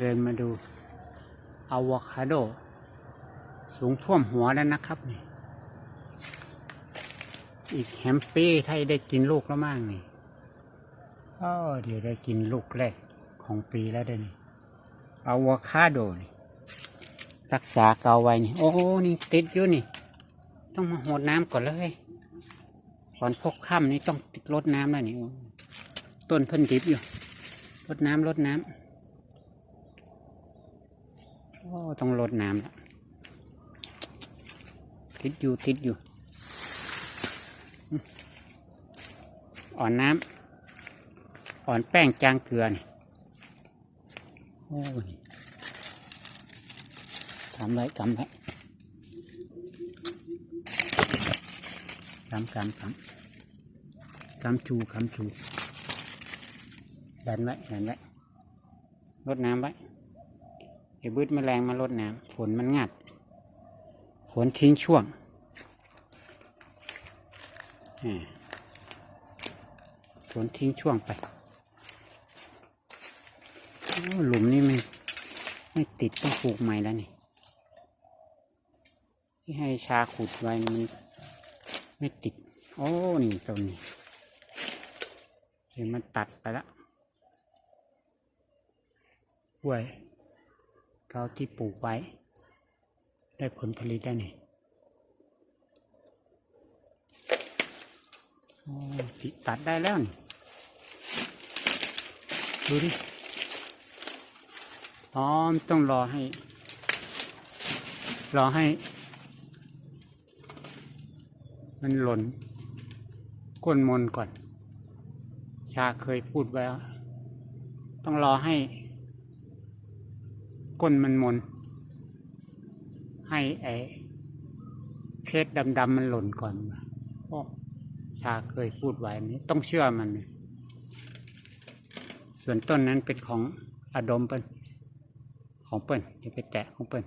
เดินมาดูอะวคาโด สูงท่วมหัวแล้วนะครับนี่อีกแฮมปี้ไทยได้กินลูกแล้วมั่งนี่เออเดี๋ยวได้กินลูกแรกของปีแล้วเด้อนี่อะวคาโดนี่รักษาเกาไว้นี่ โอ้นี่ติดอยู่นี่ ต้องมาหดน้ำก่อนเลยก่อนพกค่ำนี่ต้องติดรดน้ำแล้วนี่ต้นเพิ่นดิบอยู่รดน้ำรดน้ำ โอ้ต้องรดน้ำละติดอยู่ติดอยู่อ่อนน้ำอ่อนแป้งจางเกลือนี่โอ้ยกำไว้กำไว้กำกำกำกำจูกำจูดันไว้ดันไว้รดน้ำไว้ ไอ้บืดแมลงมาลดน้ำฝนมันงัด ฝนทิ้งช่วงฝนทิ้งช่วงไปหลุมนี่ไม่ไม่ติดต้องปลูกใหม่แล้วนี่ที่ให้ชาขุดไว้มันไม่ติด โอ้นี่ตรงนี้เห็นมันตัดไปแล้วกล้วย ราที่ปลูกไว้ ได้ผลผลิตได้นี่โอ้ติตัดได้แล้วนี่ ดูดิอ๋อต้องรอให้ รอให้ มันหล่นก้นมนก่อน ชาเคยพูดไว้ต้องรอให้ ก้นมันมน ให้ไอ้เพชรดำๆมันหล่นก่อนโอ้ชาเคยพูดไว้นี้ต้องเชื่อมัน ส่วนต้นนั้นเป็นของอดมเปิ้นของเปิ้นอย่าไปแตะของเปิ้น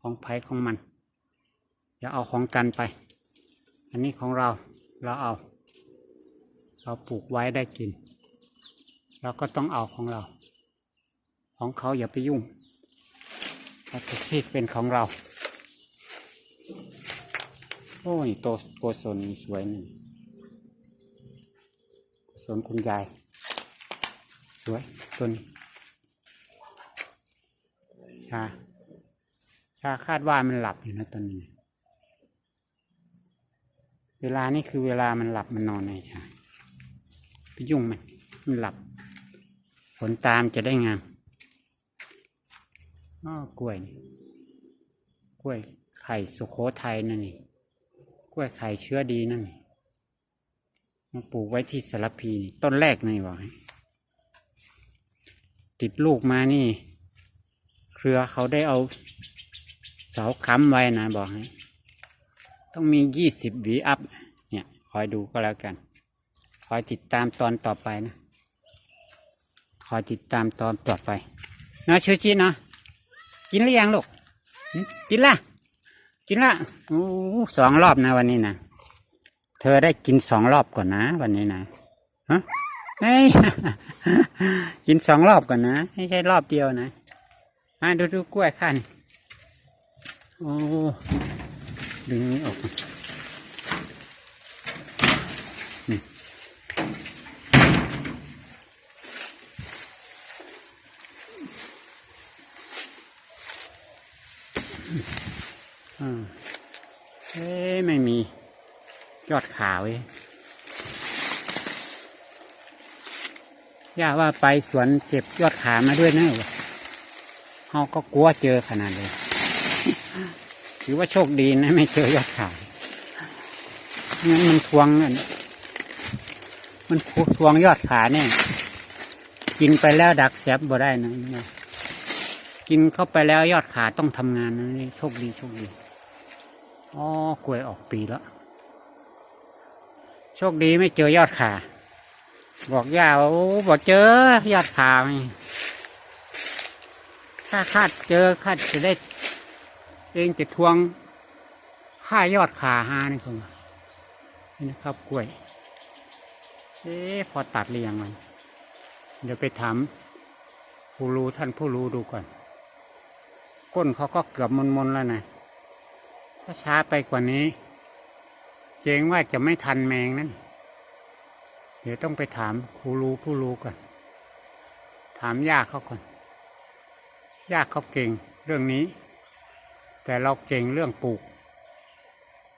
ของไผ่ของมัน อย่าเอาของกันไป อันนี้ของเราเราเอา เราปลูกไว้ได้กิน เราก็ต้องเอาของเรา ของเขาอย่าไปยุ่ง เราจะที่เป็นของเรา โอ้ยโตโกศลนี่สวยนี่โกศลคุณยาย สวยต้นชา ชาคาดว่ามันหลับอยู่นะตอนนี้ เวลานี่คือเวลามันหลับมันนอนไงชาไปยุ่งมันมันหลับ ผลตามจะได้งาม อ้อกล้วยนี่กล้วยไข่สุโขทัยนั่นนี่กล้วยไข่เชื้อดีนั่นนี่มาปลูกไว้ที่สารพีนี่ต้นแรกนี่บอกให้ติดลูกมานี่ เครือเขาได้เอาเสาค้ำไว้นะบอกให้ต้องมียี่สิบหวีอัพ เนี่ย คอยดูก็แล้วกัน คอยติดตามตอนต่อไปนะ คอยติดตามตอนต่อไป นะชูชิเนะ กินหรือยังลูกกินละกินละโอ้สองรอบนะวันนี้นะเธอได้กินสองรอบก่อนนะ วันนี้นะฮะเฮ้ยกินสองรอบก่อนนะไม่ใช่รอบเดียวนะมาดูดูกล้วยขั้นโอ้ดึงนี้ออก อ่าเอ๊ะไม่มี ยอดขาวเว้ยย่าว่าไปสวนเก็บยอดขามาด้วยนะวะเขาก็กลัวเจอขนาดเลยถือว่าโชคดีนะ ไม่เจอยอดขาวงั้นมันทวงอันมันทวงยอดขาเนี่ย กินไปแล้วดักแสบบ่ได้นะเนี่ยกินเข้าไปแล้วยอดขาต้องทำงานนะนี่โชคดีโชคดี อ๋อกล้วยออกปีแล้ว โชคดีไม่เจอยอดขา บอกย่าว่าโอ้บอกเจอยอดขาไงถ้าคาดเจอคาดจะได้ เองจะทวงค่ายอดขาหานี่คุณนี่นะครับกล้วย เอ๊พอตัดหรือยังมัน เดี๋ยวไปถามผู้รู้ท่านผู้รู้ดูก่อน ก้นเขาก็เกือบมนๆแล้วนะ ถ้าช้าไปกว่านี้ เจงว่าจะไม่ทันแมงนั่นเดี๋ยวต้องไปถามครูรู้ผู้รู้ก่อน ถามยากเขาก่อนยากเขาเก่งเรื่องนี้ แต่เราเก่งเรื่องปลูก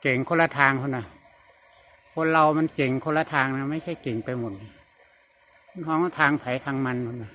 เก่งคนละทางคนนะคนเรามันเก่งคนละทางนะไม่ใช่เก่งไปหมดน้องทางไผทางมันคนนะ